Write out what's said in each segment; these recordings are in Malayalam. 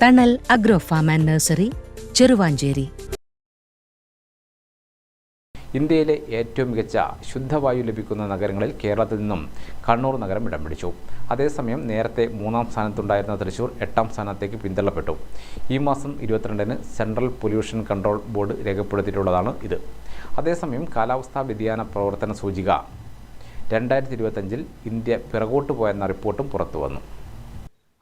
Thanal agro farm and nursery Cheruvanchery. ഇന്ത്യയിലെ ഏറ്റവും മികച്ച ശുദ്ധവായു ലഭിക്കുന്ന നഗരങ്ങളിൽ കേരളത്തിൽ നിന്നും കണ്ണൂർ നഗരം ഇടം പിടിച്ചു. അതേസമയം നേരത്തെ മൂന്നാം സ്ഥാനത്തുണ്ടായിരുന്ന തൃശൂർ എട്ടാം സ്ഥാനത്തേക്ക് പിന്തള്ളപ്പെട്ടു. ഈ മാസം ഇരുപത്തിരണ്ടിന് സെൻട്രൽ പൊല്യൂഷൻ കൺട്രോൾ ബോർഡ് രേഖപ്പെടുത്തിയിട്ടുള്ളതാണ് ഇത്. അതേസമയം കാലാവസ്ഥാ വ്യതിയാന പ്രവർത്തന സൂചിക രണ്ടായിരത്തി ഇരുപത്തഞ്ചിൽ ഇന്ത്യ പിറകോട്ട് പോയെന്ന റിപ്പോർട്ടും പുറത്തു വന്നു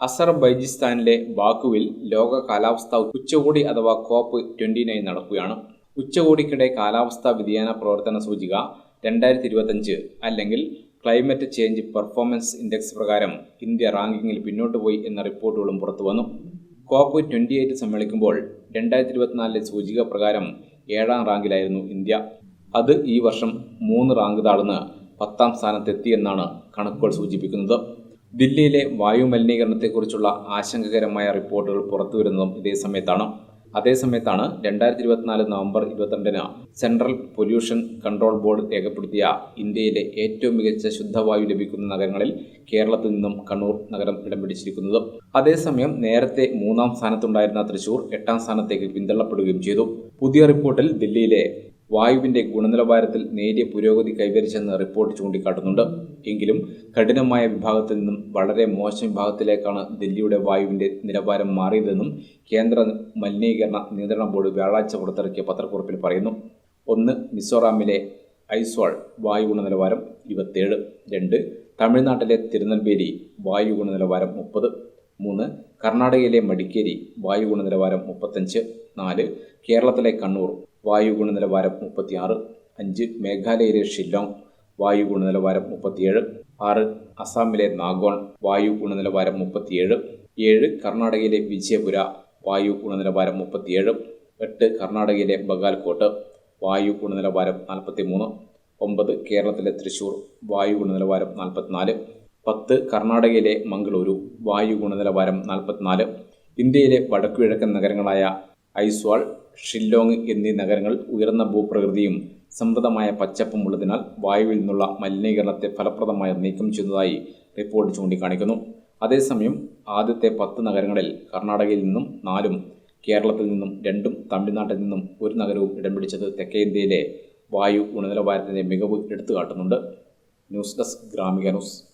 അസർബൈജിസ്ഥാനിലെ ബാക്കുവിൽ ലോക കാലാവസ്ഥാ ഉച്ചകോടി അഥവാ കോപ്പ് ട്വന്റി നയൻ നടക്കുകയാണ്. ഉച്ചകോടിക്കിടെ കാലാവസ്ഥാ വ്യതിയാന പ്രവർത്തന സൂചിക രണ്ടായിരത്തി ഇരുപത്തഞ്ച് അല്ലെങ്കിൽ ക്ലൈമറ്റ് ചേഞ്ച് പെർഫോമൻസ് ഇൻഡെക്സ് പ്രകാരം ഇന്ത്യ റാങ്കിങ്ങിൽ പിന്നോട്ട് പോയി എന്ന റിപ്പോർട്ടുകളും പുറത്തുവന്നു കോപ്പ് ട്വന്റി എയ്റ്റ് സമ്മേളിക്കുമ്പോൾ രണ്ടായിരത്തി ഇരുപത്തിനാലിലെ സൂചിക പ്രകാരം ഏഴാം റാങ്കിലായിരുന്നു ഇന്ത്യ. അത് ഈ വർഷം മൂന്ന് റാങ്ക് താഴ്ന്ന് പത്താം സ്ഥാനത്തെത്തിയെന്നാണ് കണക്കുകൾ സൂചിപ്പിക്കുന്നത്. ദില്ലിയിലെ വായു മലിനീകരണത്തെക്കുറിച്ചുള്ള ആശങ്കകരമായ റിപ്പോർട്ടുകൾ പുറത്തുവരുന്നതും ഇതേ സമയത്താണ്. അതേസമയത്താണ് രണ്ടായിരത്തി ഇരുപത്തിനാല് നവംബർ ഇരുപത്തിരണ്ടിന് സെൻട്രൽ പൊല്യൂഷൻ കൺട്രോൾ ബോർഡ് രേഖപ്പെടുത്തിയ ഇന്ത്യയിലെ ഏറ്റവും മികച്ച ശുദ്ധവായു ലഭിക്കുന്ന നഗരങ്ങളിൽ കേരളത്തിൽ നിന്നും കണ്ണൂർ നഗരം ഇടം പിടിച്ചിരിക്കുന്നത്. അതേസമയം നേരത്തെ മൂന്നാം സ്ഥാനത്തുണ്ടായിരുന്ന തൃശൂർ എട്ടാം സ്ഥാനത്തേക്ക് പിന്തള്ളപ്പെടുകയും ചെയ്തു. പുതിയ റിപ്പോർട്ടിൽ ദില്ലിയിലെ വായുവിന്റെ ഗുണനിലവാരത്തിൽ നേരിയ പുരോഗതി കൈവരിച്ചെന്ന് റിപ്പോർട്ട് ചൂണ്ടിക്കാട്ടുന്നുണ്ട്. എങ്കിലും കഠിനമായ വിഭാഗത്തിൽ നിന്നും വളരെ മോശം വിഭാഗത്തിലേക്കാണ് ദില്ലിയുടെ വായുവിന്റെ നിലവാരം മാറിയതെന്നും കേന്ദ്ര മലിനീകരണ നിയന്ത്രണ ബോർഡ് വ്യാഴാഴ്ച പുറത്തിറക്കിയ പത്രക്കുറിപ്പിൽ പറയുന്നു. ഒന്ന് മിസോറാമിലെ ഐസ്വാൾ വായു ഗുണനിലവാരം ഇരുപത്തേഴ് രണ്ട് തമിഴ്നാട്ടിലെ തിരുനെൽവേലി വായു ഗുണനിലവാരം മുപ്പത്. മൂന്ന് കർണാടകയിലെ മടിക്കേരി വായു ഗുണനിലവാരം മുപ്പത്തഞ്ച്. നാല് കേരളത്തിലെ കണ്ണൂർ വായു ഗുണനിലവാരം മുപ്പത്തിയാറ്. അഞ്ച് മേഘാലയയിലെ ഷില്ലോങ് വായു ഗുണനിലവാരം മുപ്പത്തിയേഴ്. ആറ് അസാമിലെ നാഗോൺ വായു ഗുണനിലവാരം മുപ്പത്തിയേഴ്. ഏഴ് കർണാടകയിലെ വിജയപുര വായു ഗുണനിലവാരം മുപ്പത്തിയേഴ്. എട്ട് കർണാടകയിലെ ബഗാൽകോട്ട് വായു ഗുണനിലവാരം നാൽപ്പത്തി മൂന്ന് ഒമ്പത് കേരളത്തിലെ തൃശൂർ വായു ഗുണനിലവാരം നാൽപ്പത്തിനാല്. പത്ത് കർണാടകയിലെ മംഗളൂരു വായു ഗുണനിലവാരം നാൽപ്പത്തിനാല്. ഇന്ത്യയിലെ വടക്കുകിഴക്കൻ നഗരങ്ങളായ ഐസ്വാൾ ഷില്ലോങ് എന്നീ നഗരങ്ങൾ ഉയർന്ന ഭൂപ്രകൃതിയും സമൃദ്ധമായ പച്ചപ്പും ഉള്ളതിനാൽ വായുവിൽ നിന്നുള്ള മലിനീകരണത്തെ ഫലപ്രദമായി നീക്കം ചെയ്യുന്നതായി റിപ്പോർട്ട് ചൂണ്ടിക്കാണിക്കുന്നു. അതേസമയം ആദ്യത്തെ പത്ത് നഗരങ്ങളിൽ കർണാടകയിൽ നിന്നും നാലും കേരളത്തിൽ നിന്നും രണ്ടും തമിഴ്നാട്ടിൽ നിന്നും ഒരു നഗരവും ഇടം പിടിച്ചത് തെക്കേ ഇന്ത്യയിലെ വായു ഗുണനിലവാരത്തിന്റെ മികവ് എടുത്തുകാട്ടുന്നുണ്ട്. News desk Gramika news.